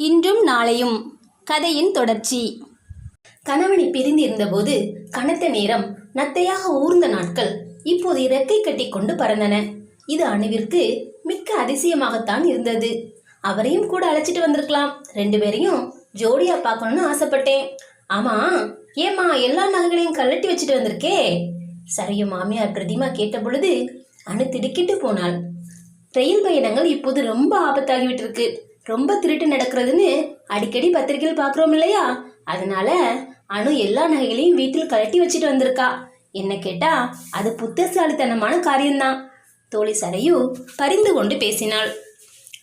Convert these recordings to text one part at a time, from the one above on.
இன்றும் நாளையும். கதையின் தொடர்ச்சி. கணவனை பிரிந்திருந்தபோது கனத்த நேரம் நத்தையாக ஊர்ந்த நாட்கள் இப்போது இறக்கை கட்டி கொண்டு பறந்தன. இது அணுவிற்கு மிக்க அதிசயமாகத்தான் இருந்தது. அவரையும் கூட அழைச்சிட்டு வந்திருக்கலாம். ரெண்டு பேரையும் ஜோடியா பார்க்கணும்னு ஆசைப்பட்டேன். ஆமா ஏம்மா எல்லா நகைகளையும் கழட்டி வச்சுட்டு வந்திருக்கே? சரையும் மாமியார் பிரதிமா கேட்ட பொழுது அணு திடுக்கிட்டு போனாள். ரயில் பயணங்கள் இப்போது ரொம்ப ஆபத்தாகிவிட்டிருக்கு. ரொம்ப திருட்டு நடக்கிறதுன்னு அடிக்கடி பத்திரிகையில் பார்க்குறோம் இல்லையா? அதனால அணு எல்லா நகைகளையும் வீட்டில் கழட்டி வச்சுட்டு வந்திருக்கா. என்ன கேட்டா அது புத்தசாலித்தனமான காரியம்தான். தோழி சரையு பரிந்து கொண்டு பேசினாள்.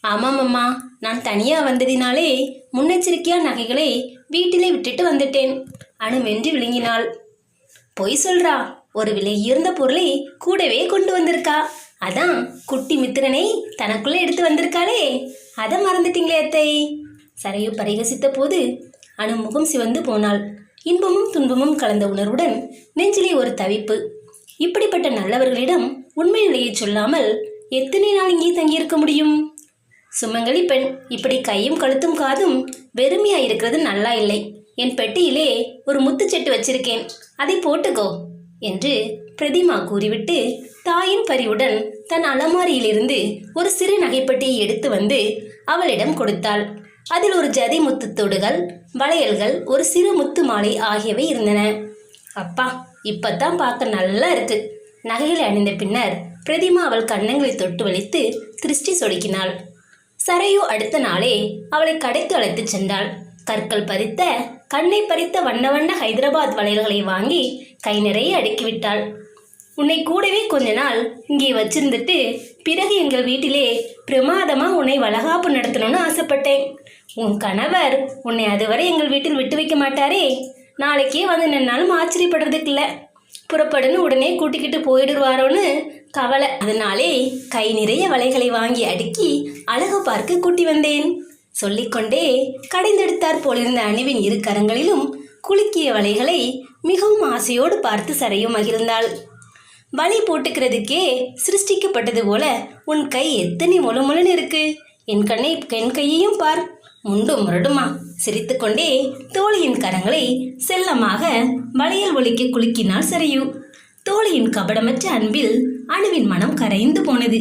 ஆமாம் அம்மா நான் தனியாக வந்ததினாலே முன்னெச்சரிக்கையாக நகைகளை வீட்டிலே விட்டுட்டு வந்துட்டேன். அணு வென்று விழுங்கினாள். பொய் சொல்றா ஒரு விலை உயர்ந்த பொருளை கூடவே கொண்டு வந்திருக்கா. அதான் குட்டி மித்திரனை தனக்குள்ளே எடுத்து வந்திருக்காளே. அதை மறந்துட்டீங்களே அத்தை. சரையு பரிகசித்த போது அணுமுகம் சிவந்து போனாள். இன்பமும் துன்பமும் கலந்த உணர்வுடன் நெஞ்சிலே ஒரு தவிப்பு. இப்படிப்பட்ட நல்லவர்களிடம் உண்மை நிலையை சொல்லாமல் எத்தனை நாள் இங்கே தங்கியிருக்க முடியும்? சுமங்கலி பெண் இப்படி கையும் கழுத்தும் காதும் வெறுமையா இருக்கிறது நல்லா இல்லை. என் பெட்டியிலே ஒரு முத்துச்செட்டு வச்சிருக்கேன். அதை போட்டுக்கோ என்று பிரதிமா கூறிவிட்டு தாயின் பரிவுடன் தன் அலமாரியிலிருந்து ஒரு சிறு நகைப்பட்டியை எடுத்து வந்து அவளிடம் கொடுத்தாள். அதில் ஒரு ஜதி முத்து தொடுகள் வளையல்கள் ஒரு சிறு முத்து மாலை ஆகியவை இருந்தன. அப்பா இப்பத்தான் பார்க்க நல்லா இருக்கு. நகைகளை அணிந்த பின்னர் பிரதிமா அவள் கன்னங்களை தொட்டு வலித்து திருஷ்டி சொடுக்கினாள். சரையு அடுத்த நாளே அவளை கடைக்கு அழைத்துச் சென்றாள். கற்கள் பறித்த கண்ணை பறித்த வண்ண வண்ண ஹைதராபாத் வளையல்களை வாங்கி கை நிறைய அடுக்கிவிட்டாள் உன்னை கூடவே கொஞ்ச நாள் இங்கே வச்சிருந்துட்டு பிறகு எங்கள் வீட்டிலே பிரமாதமாக உன்னை வளகாப்பு நடத்தணும்னு ஆசைப்பட்டேன். உன் கணவர் உன்னை அதுவரை எங்கள் வீட்டில் விட்டு வைக்க மாட்டாரே. நாளைக்கே வந்து நின்னாலும் ஆச்சரியப்படுறதுக்கு இல்லை. புறப்படுன்னு உடனே கூட்டிக்கிட்டு போயிடுவாரோன்னு கவலை. அதனாலே கை நிறைய வலைகளை வாங்கி அடுக்கி அழகு பார்க்க கூட்டி வந்தேன். சொல்லிக்கொண்டே கடைந்தெடுத்தாற் போலிருந்த அணுவின் இரு கரங்களிலும் குலுக்கிய வலைகளை மிகவும் ஆசையோடு பார்த்து சரையும் மகிழ்ந்தாள். வலை போட்டுக்கிறதுக்கே சிருஷ்டிக்கப்பட்டது போல உன் கை எத்தனை முழு முழுன்னு இருக்கு. என் கண்ணை என் கையையும் பார். முண்டும் முரடுமா? சிரித்துக்கொண்டே தோழியின் கரங்களை செல்லமாக வளையல் ஒலிக்க குலுக்கினால் சரியு. தோழியின் கபடமற்ற அன்பில் அணுவின் மனம் கரைந்து போனது.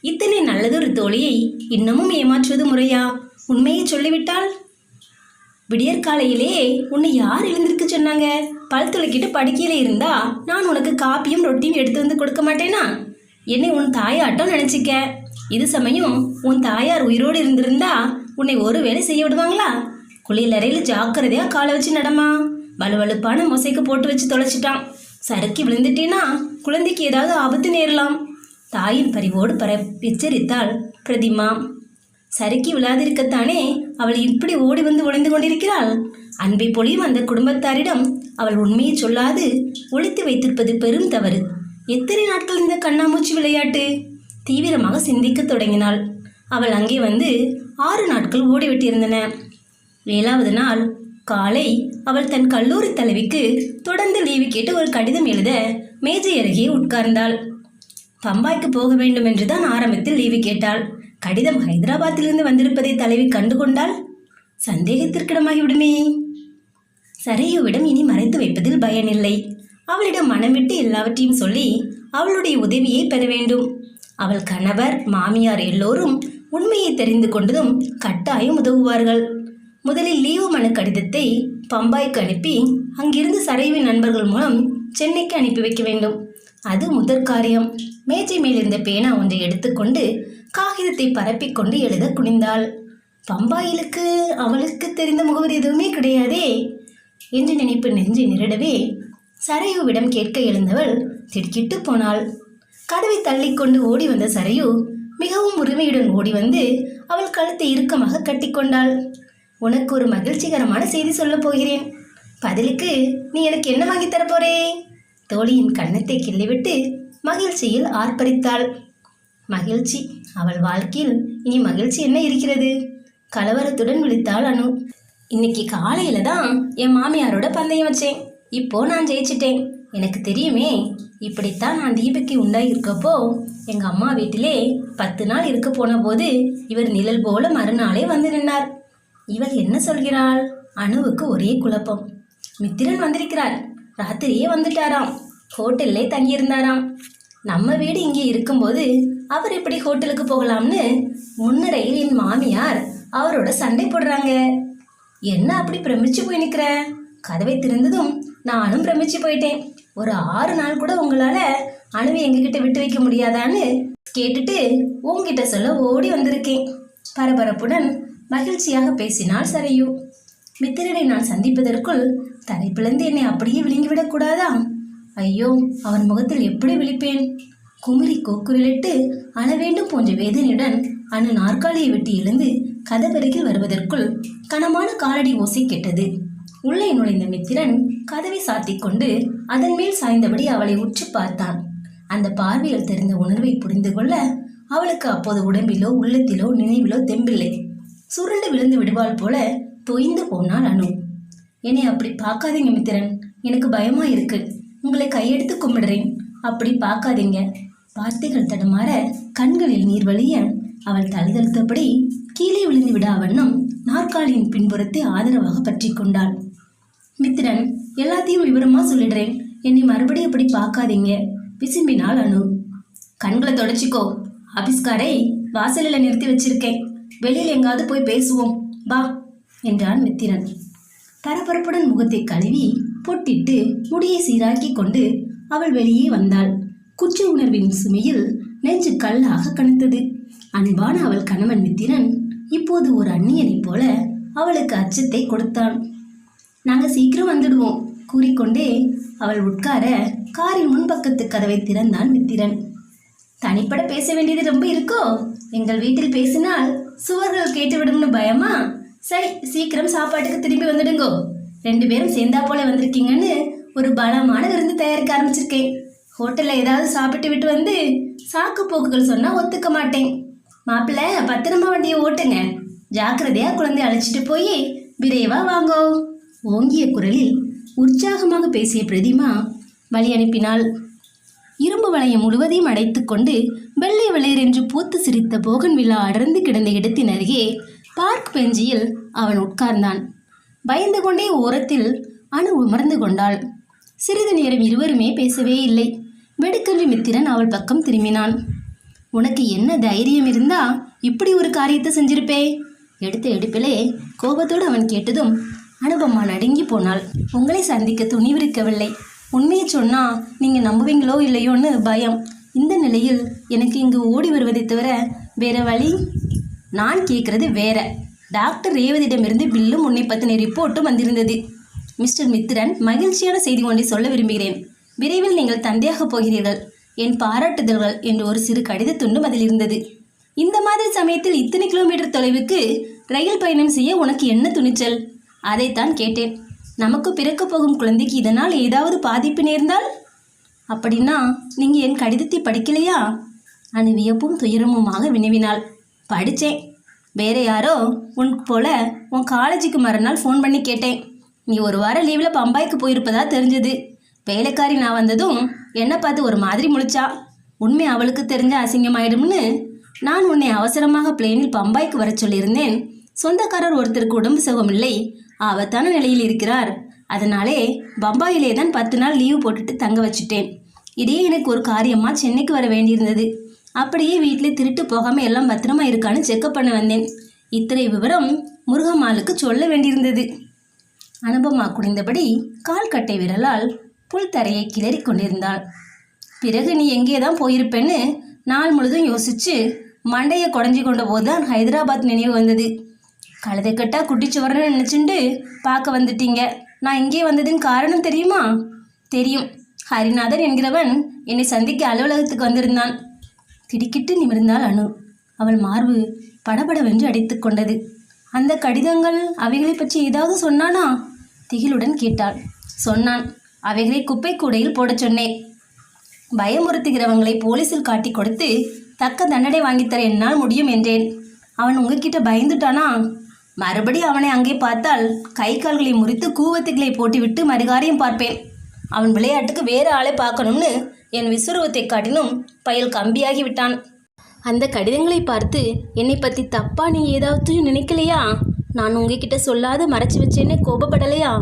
இத்தனை நல்லதொரு தோழியை இன்னமும் ஏமாற்றுவது முறையா? உண்மையை சொல்லிவிட்டால் விடியற்காலையிலே உன்னை யார் எழுந்திருக்க சொன்னாங்க? பல் துளக்கிட்டு படுக்கையில் இருந்தா நான் உனக்கு காப்பியும் ரொட்டியும் எடுத்து வந்து கொடுக்க மாட்டேனா? என்னை உன் தாயாட்டம் நினச்சிக்க. இது சமயம் உன் தாயார் உயிரோடு இருந்திருந்தா உன்னை ஒரு வேலை செய்ய விடுவாங்களா? குளியலறையில் ஜாக்கிரதையாக காலை வச்சு நடமா? வலுவழுப்பான மொசைக்கு போட்டு வச்சு தொலைச்சிட்டான். சறுக்கி விழுந்துட்டேன்னா குழந்தைக்கு ஏதாவது ஆபத்து நேரலாம். தாயின் பரிவோடு பர எச்சரித்தாள் பிரதிமா. சறுக்கி விழாதிருக்கத்தானே அவள் இப்படி ஓடி வந்து ஒளிந்து கொண்டிருக்கிறாள். அன்பை பொழியும் அந்த குடும்பத்தாரிடம் அவள் உண்மையை சொல்லாது ஒழித்து வைத்திருப்பது பெரும் தவறு. எத்தனை நாட்கள் இந்த கண்ணாமூச்சி விளையாட்டு? தீவிரமாக சிந்திக்க தொடங்கினாள். அவள் அங்கே வந்து ஆறு நாட்கள் ஓடிவிட்டிருந்தன. ஏழாவது நாள் காலை அவள் தன் கல்லூரி தலைவிக்கு தொடர்ந்து லீவு கேட்டு ஒரு கடிதம் எழுத மேஜை அருகே உட்கார்ந்தாள். பம்பாய்க்கு போக வேண்டும் என்றுதான் ஆரம்பத்தில் லீவு கேட்டாள். கடிதம் ஹைதராபாத்திலிருந்து வந்திருப்பதை தலைவி கண்டுகொண்டால் சந்தேகத்திற்கிடமாகிவிடுமே. சரையுவிடம் இனி மறைத்து வைப்பதில் பயனில்லை. அவளிடம் மனமிட்டு எல்லாவற்றையும் சொல்லி அவளுடைய உதவியை பெற வேண்டும். அவள் கணவர் மாமியார் எல்லோரும் உண்மையை தெரிந்து கொண்டதும் கட்டாயம் உதவுவார்கள். முதலில் லீவு மனு கடிதத்தை பம்பாய்க்கு அனுப்பி அங்கிருந்து சரைவின் நண்பர்கள் மூலம் சென்னைக்கு அனுப்பி வைக்க வேண்டும். அது முதற் காரியம் மேஜை மேல் இருந்த பேனா ஒன்றை எடுத்துக்கொண்டு காகிதத்தை பரப்பிக்கொண்டு எழுத குனிந்தாள். பம்பாயிலுக்கு அவளுக்கு தெரிந்த முகவரி எதுவுமே கிடையாதே? என்று நினைப்பு நெஞ்சு நிரடவே சரையுவிடம் கேட்க எழுந்தவள் திடுக்கிட்டு போனாள். கதவை தள்ளிக்கொண்டு ஓடி வந்த சரையு மிகவும் உரிமையுடன் ஓடி வந்து அவள் கழுத்தை இறுக்கமாக கட்டிக்கொண்டாள். உனக்கு ஒரு மகிழ்ச்சிகரமான செய்தி சொல்லப் போகிறேன். பதிலுக்கு நீ எனக்கு என்ன வாங்கி தரப்போறே தோழியின் கன்னத்தை கிள்ளிவிட்டு மகிழ்ச்சியில் ஆர்ப்பரித்தாள். மகிழ்ச்சி. அவள் வாழ்க்கையில் இனி மகிழ்ச்சி என்ன இருக்கிறது? கலவரத்துடன் விழித்தாள் அனு. இன்னைக்கு காலையில தான் என் மாமியாரோட பந்தயம் வச்சேன். இப்போ நான் ஜெயிச்சிட்டேன். எனக்கு தெரியுமே இப்படித்தான் நான் தீபக்கி உண்டாகிருக்கப்போ எங்கள் அம்மா வீட்டிலே பத்து நாள் இருக்க போன போது இவர் நிழல் போல மறுநாளே வந்து நின்றார். இவள் என்ன சொல்கிறாள்? அணுவுக்கு ஒரே குழப்பம். மித்திரன் வந்திருக்கிறார். ராத்திரியே வந்துட்டாராம். ஹோட்டல்லே தங்கியிருந்தாராம். நம்ம வீடு இங்கே இருக்கும்போது அவர் எப்படி ஹோட்டலுக்கு போகலாம்னு முன்னரையில் என் மாமியார் அவரோட சண்டை போடுறாங்க. என்ன அப்படி பிரமிச்சு போய் நிற்கிற கதவை திறந்ததும் நானும் பிரமிச்சு போயிட்டேன். ஒரு ஆறு நாள் கூட உங்களால் அணுவை எங்ககிட்ட விட்டு வைக்க முடியாதான்னு கேட்டுட்டு உங்ககிட்ட சொல்ல ஓடி வந்திருக்கேன். பரபரப்புடன் மகிழ்ச்சியாக பேசினாள் சரையு. மித்திரனை நான் சந்திப்பதற்குள் தலை பிளந்து என்னை அப்படியே விழுங்கிவிடக்கூடாதா ஐயோ அவன் முகத்தில் எப்படி விழிப்பேன்? குமரி கோக்குரலிட்டு அளவேண்டும் போன்ற வேதனையுடன் அணு நாற்காலியை விட்டு எழுந்து கதவருகில் வருவதற்குள் கனமான காலடி ஓசை கேட்டது. உள்ளே நுழைந்த மித்திரன் கதவை சாத்திக் கொண்டு அதன் மேல் சாய்ந்தபடி அவளை உற்று பார்த்தான். அந்த பார்வையில் தெரிந்த உணர்வை புரிந்து கொள்ள அவளுக்கு அப்போது உடம்பிலோ உள்ளத்திலோ நினைவிலோ தெம்பில்லை. சுருண்டு விழுந்து விடுவாள் போல தொய்ந்து போனாள் அனு. என்னை அப்படி பார்க்காதீங்க மித்திரன். எனக்கு பயமா இருக்கு. உங்களை கையெடுத்து கும்பிடுறேன். அப்படி பார்க்காதீங்க. வார்த்தைகள் தடுமாற கண்களில் நீர் வழிய அவள் தழுதழுத்தபடி கீழே விழுந்து விடா வண்ணம் நாற்காலியின் பின்புறத்தை ஆதரவாக பற்றி கொண்டாள். மித்திரன் எல்லாத்தையும் விவரமா சொல்லிடுறேன். என்னை மறுபடியும் அப்படி பார்க்காதீங்க விசும்பினாள் அனு. கண்களை தொடச்சிக்கோ. ஆபீஸ்காரை வாசலில் நிறுத்தி வச்சிருக்கேன். வெளியில் எங்காவது போய் பேசுவோம். வா. என்றான் மித்திரன். பரபரப்புடன் முகத்தை கழுவி பொட்டிட்டு முடியை சீராக்கி கொண்டு அவள் வெளியே வந்தாள். குச்ச உணர்வின் சுமையில் நெஞ்சு கல்லாக கனத்தது. அன்பான அவள் கணவன் மித்திரன் இப்போது ஒரு அந்நியனைப் போல அவளுக்கு அச்சத்தை கொடுத்தான். நாங்கள் சீக்கிரம் வந்துடுவோம் கூறிக்கொண்டே அவள் உட்கார காரின் முன்பக்கத்து கதவை திறந்தான் மித்திரன். தனிப்பட பேச வேண்டியது ரொம்ப இருக்கோ? எங்கள் வீட்டில் பேசினால் சுவர்கள் கேட்டுவிடும்னு பயமா? சரி சீக்கிரம் சாப்பாட்டுக்கு திரும்பி வந்துடுங்கோ. ரெண்டு பேரும் சேர்ந்தா போல வந்திருக்கீங்கன்னு ஒரு பலமான விருந்து தயாரிக்க ஆரம்பிச்சிருக்கேன். ஹோட்டலில் ஏதாவது சாப்பிட்டு விட்டு வந்து சாக்கு போக்குகள் சொன்னால் ஒத்துக்க மாட்டேன். மாப்பிள்ளை பத்திரமா வண்டியை ஓட்டுங்க. ஜாக்கிரதையா குழந்தைய அழைச்சிட்டு போய் விரைவா வாங்கோ. ஓங்கிய குரலில் உற்சாகமாக பேசிய பிரதிமா வழி அனுப்பினாள். இரும்பு வளையம் முழுவதையும் அடைத்துக்கொண்டு வெள்ளை வெளிரென்று பூத்து சிரித்த போகன் விழா அடர்ந்து கிடந்த இடத்தின் அருகே பார்க் பெஞ்சியில் அவன் உட்கார்ந்தான். பயந்து கொண்டே ஓரத்தில் அணு உமர்ந்து கொண்டாள். சிறிது நேரம் இருவருமே பேசவே இல்லை. வெடுக்கென்று மித்திரன் அவள் பக்கம் திரும்பினான். உனக்கு என்ன தைரியம் இருந்தா இப்படி ஒரு காரியத்தை செஞ்சிருப்பே? எடுத்த எடுப்பிலே கோபத்தோடு அவன் கேட்டதும் அனுபமா நடுங்கி போனாள். உங்களை சந்திக்க துணிவிருக்கவில்லை. உண்மையை சொன்னா நீங்க நம்புவீங்களோ இல்லையோன்னு பயம். இந்த நிலையில் எனக்கு இங்கு ஓடி வருவதை தவிர வேற வழி நான் கேட்குறது வேற. டாக்டர் ரேவதியிடமிருந்து பில்லும் உன்னை பற்றின ரிப்போர்ட்டும் வந்திருந்தது. மிஸ்டர் மித்திரன் மகிழ்ச்சியான செய்தி ஒன்றை சொல்ல விரும்புகிறேன். விரைவில் நீங்கள் தந்தையாக போகிறீர்கள். என் பாராட்டுதல்கள் என்று ஒரு சிறு கடித துண்டும் அதில் இருந்தது இந்த மாதிரி சமயத்தில் இத்தனை கிலோமீட்டர் தொலைவுக்கு ரயில் பயணம் செய்ய உனக்கு என்ன துணிச்சல்? அதைத்தான் கேட்டேன். நமக்கு பிறக்கப் போகும் குழந்தைக்கு இதனால் ஏதாவது பாதிப்பு நேர்ந்தால் அப்படின்னா நீங்கள் என் கடிதத்தை படிக்கலையா? அணு வியப்பும் துயரமுமாக வினவினாள். படித்தேன் வேறு யாரோ உன் போல் உன் காலேஜுக்கு மறுநாள் ஃபோன் பண்ணி கேட்டேன். நீ ஒரு வாரம் லீவில் பம்பாய்க்கு போயிருப்பதா தெரிஞ்சது. வேலைக்காரி நான் வந்ததும் என்னை பார்த்து ஒரு மாதிரி முழிச்சா. உண்மை அவளுக்கு தெரிஞ்ச அசிங்கமாயிடும்னு நான் உன்னை அவசரமாக பிளேனில் பம்பாய்க்கு வர சொல்லியிருந்தேன். சொந்தக்காரர் ஒருத்தருக்கு உடம்பு சுகமில்லை. ஆபத்தான நிலையில் இருக்கிறார். அதனாலே பம்பாயிலே தான் பத்து நாள் லீவு போட்டுட்டு தங்க வச்சுட்டேன். இதே எனக்கு ஒரு காரியமாக சென்னைக்கு வர வேண்டியிருந்தது. அப்படியே வீட்டிலே திருட்டு போகாமல் எல்லாம் பத்திரமா இருக்கான்னு செக்கப் பண்ண வந்தேன். இத்தனை விவரம் முருகம்மாளுக்கு சொல்ல வேண்டியிருந்தது. அனுபமா குனிந்தபடி கால் கட்டை விரலால் புல் தரையை கிளறி கொண்டிருந்தாள். பிறகு நீ எங்கே தான் போயிருப்பேன்னு நாள் முழுதும் யோசிச்சு மண்டையை குடஞ்சி கொண்ட போது தான் ஹைதராபாத் நினைவு வந்தது. கழுதை கட்டா குட்டிச்சுவரன்னு நினச்சிண்டு பார்க்க வந்துட்டீங்க. நான் இங்கே வந்ததின் காரணம் தெரியுமா? தெரியும். ஹரிநாதன் என்கிறவன் என்னை சந்திக்க அலுவலகத்துக்கு வந்திருந்தான். திடுக்கிட்டு நிமிர்ந்தாள் அனு. அவள் மார்பு படபடவென்று அடித்து கொண்டது. அந்த கடிதங்கள் அவைகளை பற்றி ஏதாவது சொன்னானா? திகிலுடன் கேட்டாள். சொன்னான். அவைகளை குப்பை கூடையில் போடச் சொன்னேன். பயமுறுத்துகிறவங்களை போலீஸில் காட்டி கொடுத்து தக்க தண்டனை வாங்கித்தர என்னால் முடியும் என்றேன். அவன் உங்ககிட்ட பயந்துட்டானா? மறுபடி அவனை அங்கே பார்த்தால் கை கால்களை முறித்து கூவத்துக்களை போட்டுவிட்டு மறுகாரியம் பார்ப்பேன். அவன் விளையாட்டுக்கு வேறு ஆளை பார்க்கணும்னு என் விசுருவத்தை காட்டினும் பயல் கம்பியாகி விட்டான் அந்த கடிதங்களை பார்த்து என்னை பற்றி தப்பா நீ ஏதாவது நினைக்கலையா? நான் உங்ககிட்ட சொல்லாத மறைச்சி வச்சேன்னு கோபப்படலையா?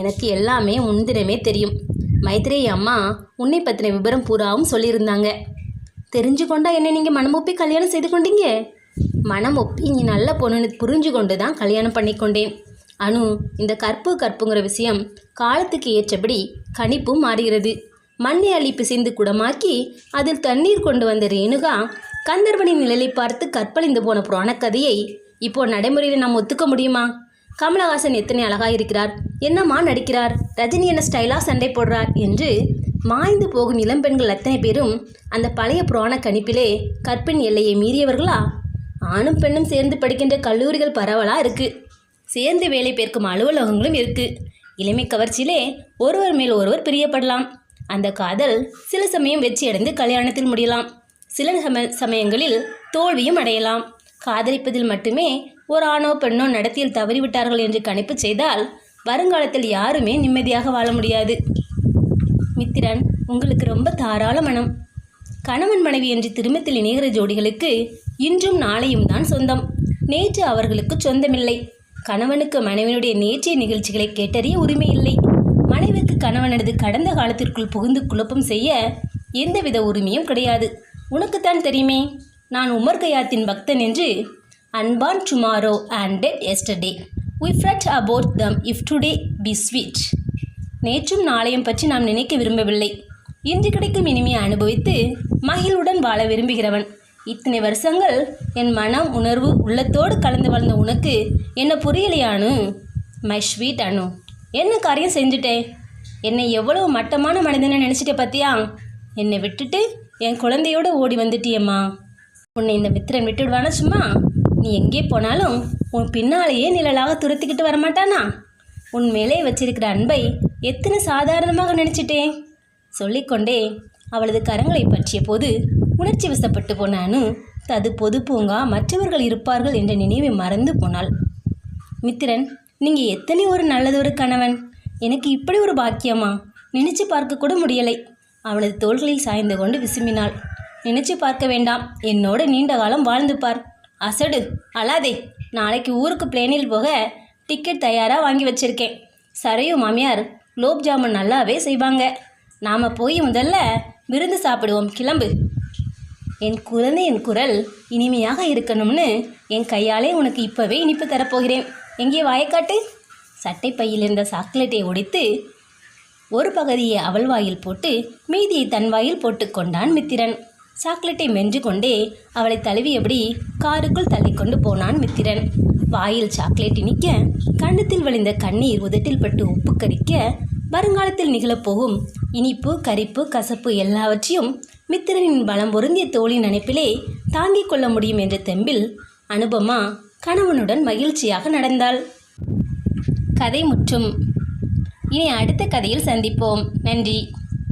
எனக்கு எல்லாமே முன்தினமே தெரியும். மைத்ரேயி அம்மா உன்னை பற்றின விவரம் பூராவும் சொல்லியிருந்தாங்க. தெரிஞ்சு கொண்டா என்னை நீங்கள் மனமொப்பி கல்யாணம் செய்து கொண்டீங்க? மனமொப்பி நீ நல்ல பொண்ணுன்னு புரிஞ்சு கொண்டு தான் கல்யாணம் பண்ணிக்கொண்டேன் அனு இந்த கற்பு கற்புங்கிற விஷயம் காலத்துக்கு ஏற்றபடி கணிப்பும் மாறுகிறது. மண்ணை அள்ளி பிசைந்து குடமாக்கி அதில் தண்ணீர் கொண்டு வந்த ரேணுகா கந்தர்வனின் நிழலை பார்த்து கற்பழிந்து போன புராணக் கதையை இப்போ நடைமுறையில் நாம் ஒத்துக்க முடியுமா? கமலஹாசன் எத்தனை அழகாக இருக்கிறார் என்னம்மா நடிக்கிறார்? ரஜினி என்ன ஸ்டைலா சண்டை போடுறார்? என்று மாய்ந்து போகும் இளம்பெண்கள் அத்தனை பேரும் அந்த பழைய புராண கணிப்பிலே கற்பின் எல்லையை மீறியவர்களா? ஆணும் பெண்ணும் சேர்ந்து படிக்கின்ற கல்லூரிகள் பரவலாக இருக்குது சேர்ந்து வேலை பார்க்கும் அலுவலகங்களும் இருக்குது இளமை கவர்ச்சியிலே ஒருவர் மேல் ஒருவர் பிரியப்படலாம். அந்த காதல் சில சமயம் வெற்றியடைந்து கல்யாணத்தில் முடியலாம். சில சம சமயங்களில் தோல்வியும் அடையலாம். காதலிப்பதில் மட்டுமே ஒரு ஆணோ பெண்ணோ நடத்தியில் தவறிவிட்டார்கள் என்று கணிப்பு செய்தால் வருங்காலத்தில் யாருமே நிம்மதியாக வாழ முடியாது. மித்திரன் உங்களுக்கு ரொம்ப தாராள மனம். கணவன் மனைவி என்று திருமத்தில் இணைகிற ஜோடிகளுக்கு இன்றும் நாளையும் தான் சொந்தம். நேற்று அவர்களுக்கு சொந்தமில்லை. கணவனுக்கு மனைவனுடைய நேற்றைய நிகழ்ச்சிகளை கேட்டறிய உரிமை இல்லை கணவனது கடந்த காலத்திற்குள் புகுந்து குழப்பம் செய்ய எந்தவித உரிமையும் கிடையாது. உனக்குத்தான் தெரியுமே நான் உமர் கயாத்தின் பக்தன் என்று unborn tomorrow and dead yesterday we fret about them if today be sweet நேற்றும் நாளையும் பற்றி நாம் நினைக்க விரும்பவில்லை. இன்று கிடைக்கும் இனிமையை அனுபவித்து மகிழ்வுடன் வாழ விரும்புகிறவன். இத்தனை வருஷங்கள் என் மனம் உணர்வு உள்ளத்தோடு கலந்து வாழ்ந்த உனக்கு என்ன புரியலையானு? மை ஸ்வீட் அனு என்ன காரியம் செஞ்சுட்டேன் என்னை எவ்வளவு மட்டமான மனிதனை நினச்சிட்ட பார்த்தியா என்னை விட்டுட்டு என் குழந்தையோடு ஓடி வந்துட்டியம்மா. உன்னை இந்த மித்திரன் விட்டுடுவானா சும்மா? நீ எங்கே போனாலும் உன் பின்னாலேயே நிழலாக துரத்திக்கிட்டு வரமாட்டானா? உன் மேலே வச்சிருக்கிற அன்பை எத்தனை சாதாரணமாக நினச்சிட்டேன்? சொல்லிக்கொண்டே அவளது கரங்களை பற்றிய போது உணர்ச்சி வசப்பட்டு போனானு தது பொது பூங்கா மற்றவர்கள் இருப்பார்கள் என்ற நினைவை மறந்து போனாள். மித்திரன் நீங்கள் எத்தனை ஒரு நல்லதொரு கணவன்? எனக்கு இப்படி ஒரு பாக்கியமா? நினைச்சு பார்க்க கூட முடியலை. அவளது தோள்களில் சாய்ந்து கொண்டு விசும்பினாள். நினைச்சு பார்க்க வேண்டாம். என்னோட நீண்ட காலம் வாழ்ந்து பார். அசடு அழாதே. நாளைக்கு ஊருக்கு பிளேனில் போக டிக்கெட் தயாராக வாங்கி வச்சிருக்கேன். சரையு மாமியார் குலோப் ஜாமுன் நல்லாவே செய்வாங்க. நாம் போய் முதல்ல விருந்து சாப்பிடுவோம். கிளம்பு. என் குழந்தை என் குரல் இனிமையாக இருக்கணும்னு என் கையாலே உனக்கு இப்போவே இனிப்பு தரப்போகிறேன். எங்கே வாயக்காட்டு? சட்டை பையில் இருந்த சாக்லேட்டை உடைத்து ஒரு பகுதியை அவள் வாயில் போட்டு மீதியை தன் வாயில் போட்டுக்கொண்டான் மித்திரன். சாக்லேட்டை மென்று கொண்டே அவளை தழுவியபடி காருக்குள் தள்ளிக்கொண்டு போனான் மித்திரன். வாயில் சாக்லேட் இனிக்க கண்ணத்தில் வழிந்த கண்ணீர் உதட்டில் பட்டு உப்பு கரிக்க வருங்காலத்தில் நிகழப்போகும் இனிப்பு கரிப்பு கசப்பு எல்லாவற்றையும் மித்திரனின் பலம் பொருந்திய தோளின் நினைப்பிலே தாங்கிக் கொள்ள முடியும் என்ற தெம்பில் அனுபமா கணவனுடன் மகிழ்ச்சியாக நடந்தாள். கதை முற்றும். இனி அடுத்த கதையில் சந்திப்போம். நன்றி.